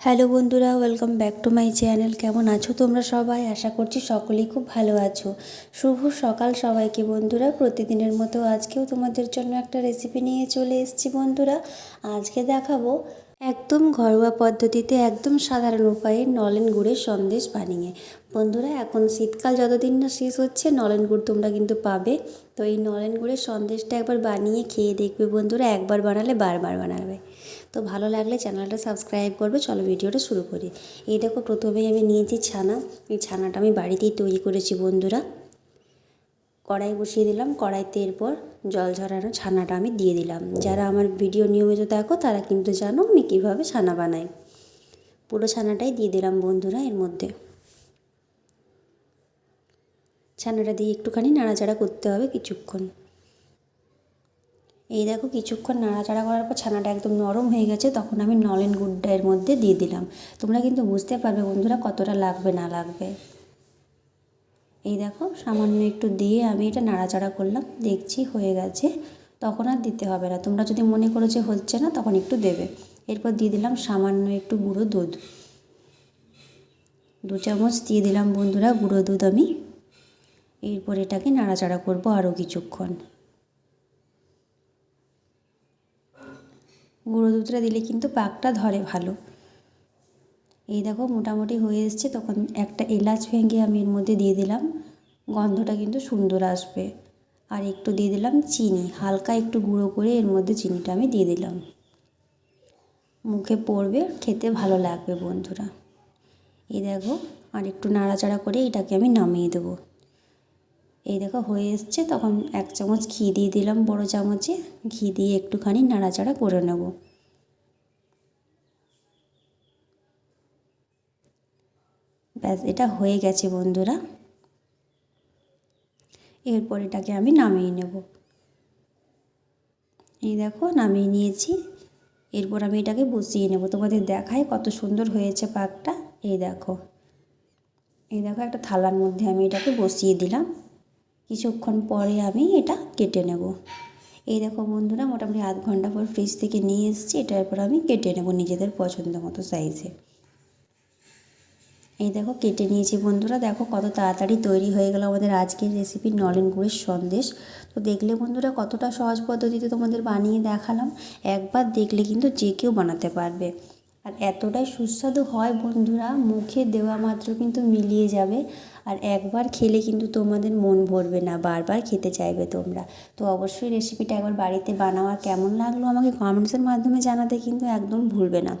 Hello বন্ধুরা, welcome back to my channel. কেমন আছো তোমরা সবাই? আশা করছি সকলেই খুব ভালো আছো। শুভ সকাল সবাইকে বন্ধুরা। প্রতিদিনের মতো আজকেও তোমাদের জন্য একটা রেসিপি নিয়ে চলে এসছি বন্ধুরা। আজকে দেখাবো একদম ঘরোয়া পদ্ধতিতে একদম সাধারণ উপায়ে নলেন গুড়ের সন্দেশ বানিয়ে। বন্ধুরা, এখন শীতকাল যতদিন না শেষ হচ্ছে, নলেন গুড় তোমরা কিন্তু পাবে। তো এই নলেন গুড়ের সন্দেশটা একবার বানিয়ে খেয়ে দেখবে বন্ধুরা, একবার বানালে বারবার বানাবে। তো ভালো লাগলে চ্যানেলটা সাবস্ক্রাইব করবে, চলো ভিডিওটা শুরু করি। এই দেখো, প্রথমেই আমি নিয়েছি ছানা। এই ছানাটা আমি বাড়িতেই তৈরি করেছি বন্ধুরা। কড়াই বসিয়ে দিলাম, কড়াইতে এরপর জল ঝরানো ছানাটা আমি দিয়ে দিলাম। যারা আমার ভিডিও নিয়মিত দেখো, তারা কিন্তু জানো আমি কীভাবে ছানা বানাই। পুরো ছানাটাই দিয়ে দিলাম বন্ধুরা এর মধ্যে। ছানাটা দিয়ে একটুখানি নাড়াচাড়া করতে হবে কিছুক্ষণ। এই দেখো কিছুক্ষণ নাড়াচাড়া করার পর ছানাটা একদম নরম হয়ে গেছে, তখন আমি নলেন গুড়টা এর মধ্যে দিয়ে দিলাম। তোমরা কিন্তু বুঝতে পারবে বন্ধুরা কতটা লাগবে না লাগবে। এই দেখো, সামান্য একটু দিয়ে আমি এটা নাড়াচাড়া করলাম, দেখছি হয়ে গেছে, তখন আর দিতে হবে না। তোমরা যদি মনে করো যে হচ্ছে না, তখন একটু দেবে। এরপর দিয়ে দিলাম সামান্য একটু গুঁড়ো দুধ। দু চামচ দিয়ে দিলাম বন্ধুরা গুঁড়ো দুধ আমি। এরপর এটাকে নাড়াচাড়া করব আরও কিছুক্ষণ। গুঁড়ো দুধটা দিলে কিন্তু পাকটা ধরে ভালো। এই দেখো মোটামুটি হয়ে এসছে, তখন একটা এলাচ ভেঙে আমি এর মধ্যে দিয়ে দিলাম। গন্ধটা কিন্তু সুন্দর আসবে। আর একটু দিয়ে দিলাম চিনি, হালকা একটু গুঁড়ো করে এর মধ্যে চিনিটা আমি দিয়ে দিলাম। মুখে পড়বে, খেতে ভালো লাগবে বন্ধুরা। এই দেখো, আর একটু নাড়াচাড়া করে এটাকে আমি নামিয়ে দেবো। এই দেখো হয়ে এসছে, তখন এক চামচ ঘি দিয়ে দিলাম বড় চামচে। ঘি দিয়ে একটুখানি নাড়াচাড়া করে নেব। ব্যাস, এটা হয়ে গেছে বন্ধুরা। এরপর এটাকে আমি নামিয়ে নেব। এই দেখো, নামিয়ে নিয়েছি। এরপর আমি এটাকে বসিয়ে নেব। তোমাদের দেখায় কত সুন্দর হয়েছে পাকটা। এই দেখো। এই দেখো, একটা থালার মধ্যে আমি এটাকে বসিয়ে দিলাম। কিছুক্ষণ পরে আমি এটা কেটে নেব। এই দেখো বন্ধুরা, মোটামুটি আধ ঘণ্টা পর ফ্রিজ থেকে নিয়ে এসেছি। এটার পর আমি কেটে নেব নিজেদের পছন্দ মতো সাইজে এই দেখো কেটে নিয়েছি বন্ধুরা। দেখো কত তাড়াতাড়ি তৈরি হয়ে গেল আমাদের আজকের রেসিপি নলেন গুড়ের সন্দেশ। তো দেখলে বন্ধুরা কতটা সহজ পদ্ধতিতে তোমাদের বানিয়ে দেখালাম। একবার দেখলে কিন্তু যে কেউ বানাতে পারবে। আর এতটাই সুস্বাদু হয় বন্ধুরা, মুখে দেওয়া মাত্র কিন্তু মিলিয়ে যাবে। আর একবার খেলে কিন্তু তোমাদের মন ভরবে না, বারবার খেতে চাইবে তোমরা। তো অবশ্যই রেসিপিটা একবার বাড়িতে বানাও আর কেমন লাগল আমাকে কমেন্টসের মাধ্যমে জানাতে কিন্তু একদম ভুলবে না।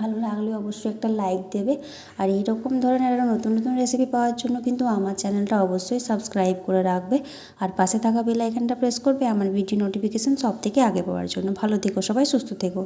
ভালো লাগলে অবশ্যই একটা লাইক দেবে। আর এরকম ধরনের আরও নতুন নতুন রেসিপি পাওয়ার জন্য কিন্তু আমার চ্যানেলটা অবশ্যই সাবস্ক্রাইব করে রাখবে। আর পাশে থাকা বেল আইকনটা প্রেস করবে, আমার ভিডিও নোটিফিকেশান সব থেকে আগে পাওয়ার জন্য। ভালো থেকো সবাই, সুস্থ থেকো।